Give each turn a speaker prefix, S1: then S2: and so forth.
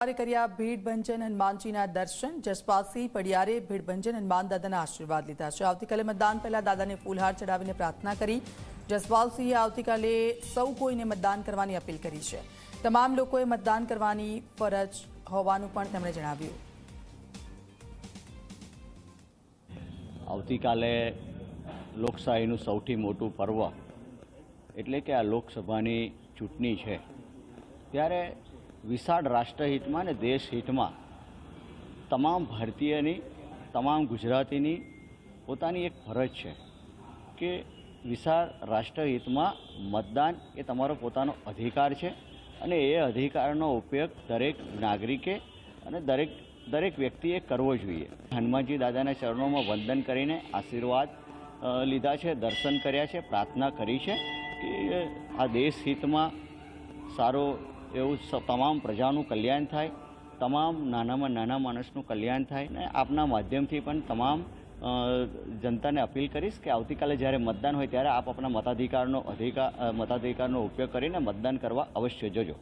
S1: કર્યા ભીડભંજન હનુમાનજીના દર્શન. જસપાલસિંહ પડિયારે ભીડભંજન હનુમાન દાદાના આશીર્વાદ લીધા છે. આવતીકાલે મતદાન પહેલા દાદાને ફૂલહાર ચડાવીને પ્રાર્થના કરી. જસપાલસિંહે આવતીકાલે સૌ કોઈને મતદાન કરવાની અપીલ કરી છે. તમામ લોકોએ મતદાન કરવાની ફરજ હોવાનું પણ તેમણે જણાવ્યું.
S2: આવતીકાલે લોકશાહીનું સૌથી મોટું પર્વ, એટલે કે આ લોકસભાની ચૂંટણી છે. ત્યારે વિશાળ રાષ્ટ્રહિતમાં અને દેશહિતમાં તમામ ભારતીયની, તમામ ગુજરાતીની પોતાની એક ફરજ છે કે વિશાળ રાષ્ટ્રહિતમાં મતદાન એ તમારો પોતાનો અધિકાર છે અને એ અધિકારનો ઉપયોગ દરેક નાગરિકે અને દરેક દરેક વ્યક્તિએ કરવો જોઈએ. હનુમાનજી દાદાના ચરણોમાં વંદન કરીને આશીર્વાદ લીધા છે, દર્શન કર્યા છે, પ્રાર્થના કરી છે કે આ દેશ હિતમાં સારો એવું તમામ પ્રજાનું કલ્યાણ થાય, તમામ નાનામાં નાના માણસનું કલ્યાણ થાય અને આપના માધ્યમથી પણ તમામ જનતાને અપીલ કરીશ કે આવતીકાલે જ્યારે મતદાન હોય ત્યારે આપ આપણા મતાધિકારનો અધિકાર મતાધિકારનો ઉપયોગ કરીને મતદાન કરવા અવશ્ય જજો.